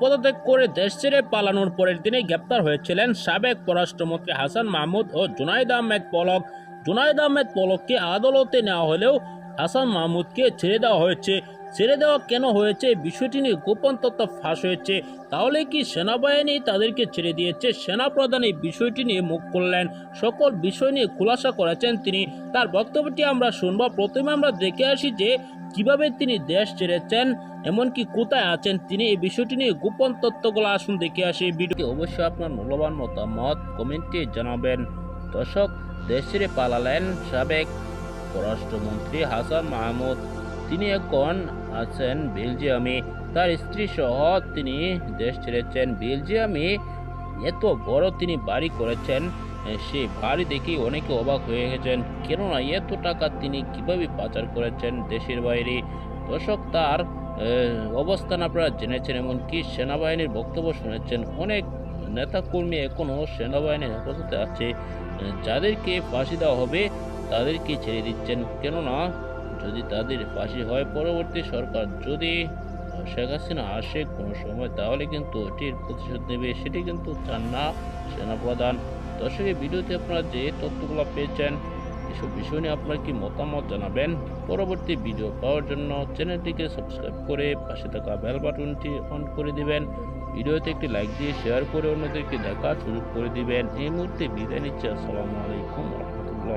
পদত্যাগ করে দেশ ছেড়ে পালানোর পরের দিনে গ্রেপ্তার হয়েছিলেন সাবেক পররাষ্ট্রমন্ত্রী হাসান মাহমুদ ও জুনাইদ আহমেদ পলক। জুনাইদ আহমেদ পলককে আদালতে নেওয়া হলেও হাসান মাহমুদকে ছেড়ে দেওয়া হয়েছে। ছেড়ে দেওয়া কেন হয়েছে? বিষয়টি নিয়ে গোপন তথ্য ফাঁস হয়েছে। তাহলে কি সেনাবাহিনী তাদেরকে ছেড়ে দিয়েছে? সেনাপ্রধান এই বিষয়টি নিয়ে মুখ করলেন সকল বিষয় নিয়ে খুলাসা করেছেন তিনি। তার বক্তব্যটি আমরা শুনব। প্রথমে আমরা দেখে আসি যে কীভাবে তিনি দেশ ছেড়েছেন, এমনকি কোথায় আছেন তিনি। এই বিষয়টি নিয়ে গোপন তথ্যগুলো আসুন দেখে আসি। ভিডিওটি অবশ্যই আপনার মূল্যবান মতামত কমেন্টে জানাবেন। দর্শক, দেশ ছেড়ে পালালেন সাবেক পররাষ্ট্রমন্ত্রী হাসান মাহমুদ। তিনি এখন আছেন বেলজিয়ামে। তার স্ত্রী সহ তিনি দেশ ছেড়েছেন বেলজিয়ামে। এত বড় তিনি বাড়ি করেছেন, সে বাড়ি দেখে অনেকে অবাক হয়ে গেছেন, কেননা এত টাকা তিনি কীভাবে পাচার করেছেন দেশের বাইরে? দর্শক, তার অবস্থান আপনারা জেনেছেন, এমনকি সেনাবাহিনীর বক্তব্য শুনেছেন। অনেক নেতাকর্মী এখনও সেনাবাহিনীর হেফাজতে আছে। যাদেরকে ফাঁসি দেওয়া হবে, তাদেরকে ছেড়ে দিচ্ছেন। কেননা যদি তাদের ফাঁসি হয় পরবর্তী সরকার যদি শেখ হাসিনা আসে কোনো সময়, তাহলে কিন্তু এটির প্রতিশোধ নেবে। সেটি কিন্তু চান না, সেনাপ্রধান। দর্শক, এই ভিডিওতে আপনারা যে তথ্যগুলো পেয়েছেন, এসব বিষয় নিয়ে আপনার কি মতামত জানাবেন? পরবর্তী ভিডিও পাওয়ার জন্য চ্যানেলটিকে সাবস্ক্রাইব করে পাশে থাকা বেল বাটনটি অন করে দিবেন। ভিডিওতে একটি লাইক দিয়ে শেয়ার করে অন্যদেরকে দেখা সুযোগ করে দিবেন। এই মুহূর্তে বিদায় নিচ্ছে। আসসালামু আলাইকুম